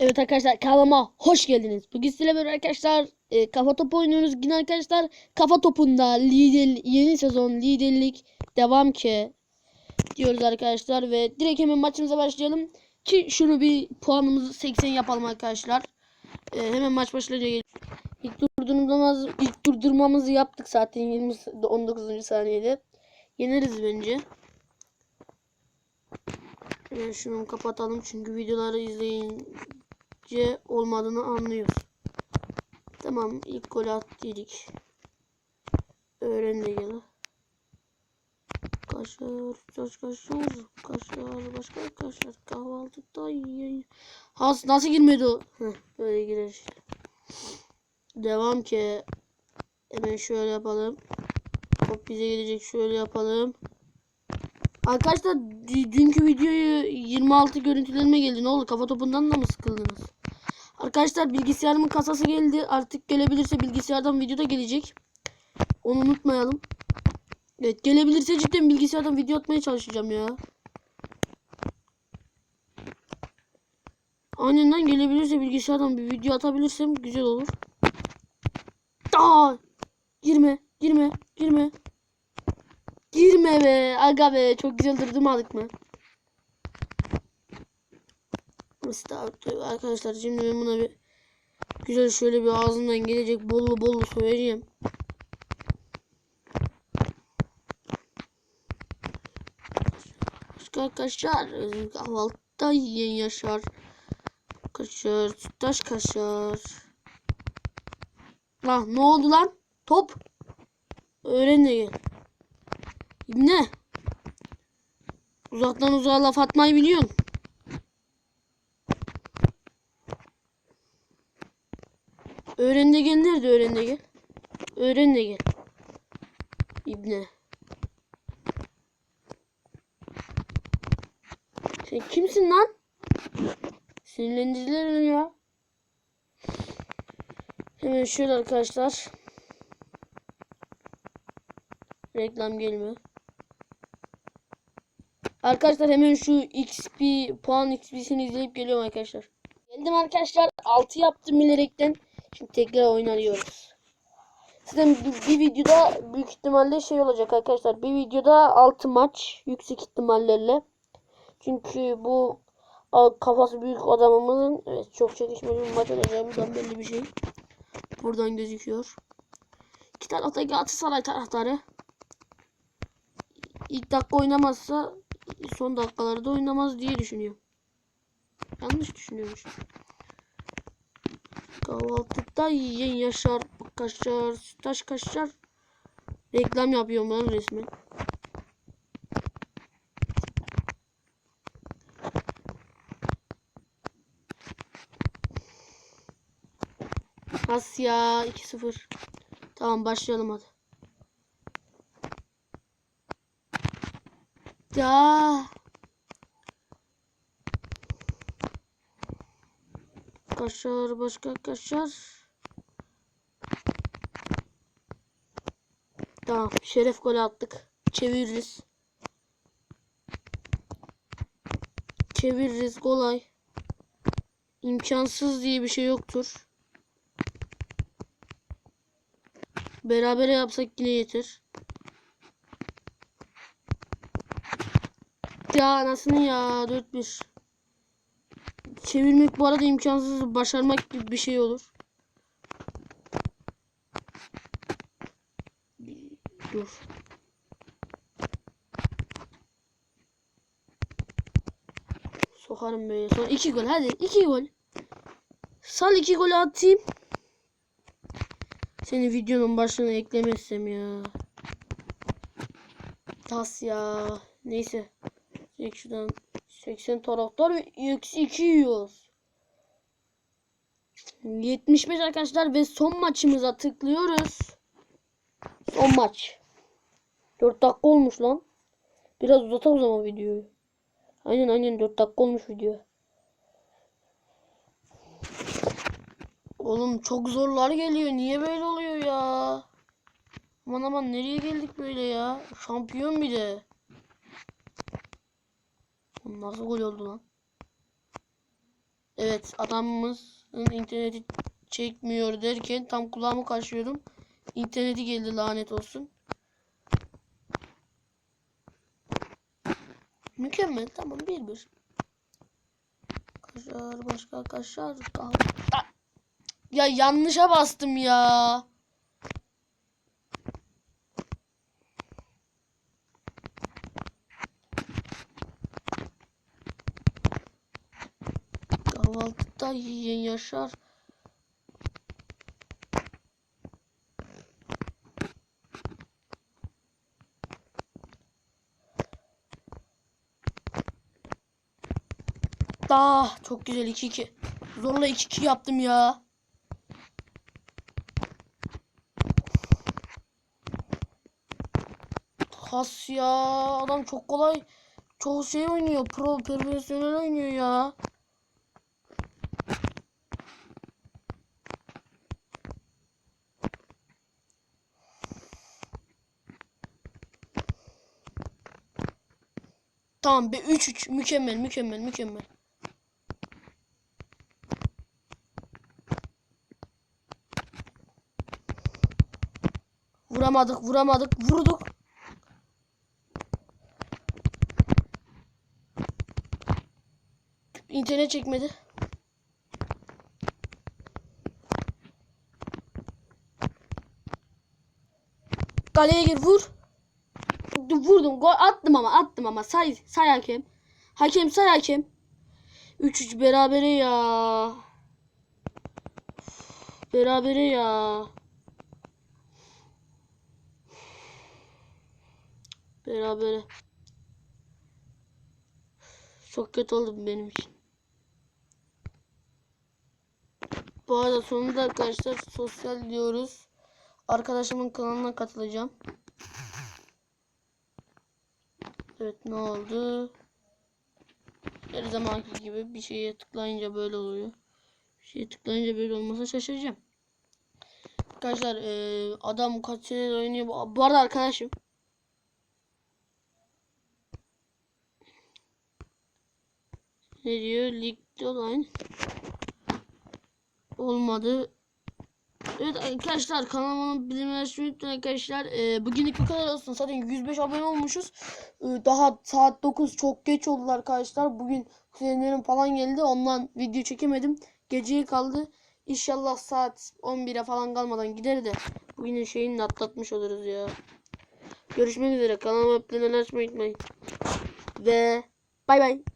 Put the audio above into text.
Evet arkadaşlar kanalıma hoş geldiniz. Bugün sizlerle beraber arkadaşlar e, kafa topu oynuyoruz. Yine arkadaşlar kafa topunda lider yeni sezon liderlik devam ki diyoruz arkadaşlar ve direkt hemen maçımıza başlayalım ki şunu bir puanımızı 80 yapalım arkadaşlar. E, hemen maç başlayacak. İlk durdurmamız ilk durdurmamızı yaptık zaten 20 19. saniyede. Yeneriz bence. Şunu kapatalım çünkü videoları izleyin C olmadığını anlıyoruz. Tamam ilk golü attıydık. Öğren de gel. Kaşar, kaş kaşar, kaşar, başka kaşar. Kahvaltıda yiyin. Has nasıl o? Heh, böyle girer. Devam ki. Hemen şöyle yapalım. Top bize gelecek şöyle yapalım. Arkadaşlar dü- dünkü videoyu 26 görüntülenme geldi. Ne oldu? Kafa topundan da mı sıkıldınız? Arkadaşlar bilgisayarımın kasası geldi. Artık gelebilirse bilgisayardan video da gelecek. Onu unutmayalım. Evet gelebilirse cidden bilgisayardan video atmaya çalışacağım ya. Aynen lan gelebilirse bilgisayardan bir video atabilirsem güzel olur. Aa! Girme, girme, girme. Girme be. Aga be. Çok güzel durdurmadık mı? Start arkadaşlar şimdi ben buna bir güzel şöyle bir ağzından gelecek bollu bollu söyleyeceğim. Başka arkadaşlar kahvaltıda yiyen yaşar. Kaşar, süttaş kaşar. Lan ne oldu lan? Top. Öğren de gel. Ne? Uzaktan uzağa laf atmayı biliyorsun. Öğren de gel nerede öğren de gel? Öğren de gel. İbne. Sen kimsin lan? Sinirlendirdiler ya. Hemen şöyle arkadaşlar. Reklam gelmiyor. Arkadaşlar hemen şu XP puan XP'sini izleyip geliyorum arkadaşlar. Geldim arkadaşlar 6 yaptım bilerekten. Şimdi tekrar oynanıyoruz. Zaten bir, videoda büyük ihtimalle şey olacak arkadaşlar. Bir videoda 6 maç yüksek ihtimallerle. Çünkü bu kafası büyük adamımızın evet çok çekişmeli bir maç olacağımızdan belli bir şey. Buradan gözüküyor. İki tarafta Galatasaray taraftarı. İlk dakika oynamazsa son dakikalarda oynamaz diye düşünüyorum. Yanlış düşünüyormuş. Kahvaltıda yiyen yaşar, kaşar, sütaş kaşar. Reklam yapıyorum lan resmen. Asya 2-0. Tamam başlayalım hadi. Ya. Kaşar başka kaşar. Tamam şeref golü attık. Çeviririz. Çeviririz kolay. İmkansız diye bir şey yoktur. Berabere yapsak yine yeter. Ya anasını ya 4-1. Çevirmek bu arada imkansız başarmak gibi bir şey olur. Dur. Sokarım böyle. Sonra 2 gol hadi 2 gol. Sal 2 gol atayım. Seni videonun başına eklemezsem ya. Tas ya. Neyse. Şuradan. 80 taraftar ve eksi 2 yiyoruz. 75 arkadaşlar ve son maçımıza tıklıyoruz. Son maç. 4 dakika olmuş lan. Biraz uzatalım zaman videoyu. Aynen aynen 4 dakika olmuş video. Oğlum çok zorlar geliyor. Niye böyle oluyor ya? Aman aman nereye geldik böyle ya? Şampiyon bir de. Nasıl gol oldu lan? Evet adamımızın interneti çekmiyor derken tam kulağımı kaşıyordum. İnterneti geldi lanet olsun. Mükemmel tamam bir bir. Kaşar başka kaşar! Ya yanlışa bastım ya. Kahvaltıda yaşar. Ah çok güzel 2-2. Zorla 2-2 yaptım ya. Has ya adam çok kolay çok şey oynuyor pro profesyonel oynuyor ya. Tamam be 3-3 mükemmel mükemmel mükemmel. Vuramadık vuramadık vurduk. İnternet çekmedi. Kaleye gir vur. Vurdum gol attım ama attım ama say say hakem. Hakem say hakem. 3-3 berabere ya. Berabere ya. Berabere. Çok kötü oldu benim için. Bu arada sonunda arkadaşlar sosyal diyoruz. Arkadaşımın kanalına katılacağım. Evet ne oldu? Her zamanki gibi bir şeye tıklayınca böyle oluyor. Bir şeye tıklayınca böyle olmasa şaşıracağım. Arkadaşlar eee, adam kaç senedir oynuyor. Bu arada arkadaşım. Ne diyor? Ligde olan olmadı. Evet arkadaşlar kanalıma açmayı unutmayın arkadaşlar. Ee, bugünlük bu kadar olsun. Zaten 105 abone olmuşuz. Ee, daha saat 9 çok geç oldu arkadaşlar. Bugün kuzenlerim falan geldi. Ondan video çekemedim. Geceye kaldı. İnşallah saat 11'e falan kalmadan gider de bugünün şeyini atlatmış oluruz ya. Görüşmek üzere. Kanalıma bildirim açmayı unutmayın. Ve bay bay.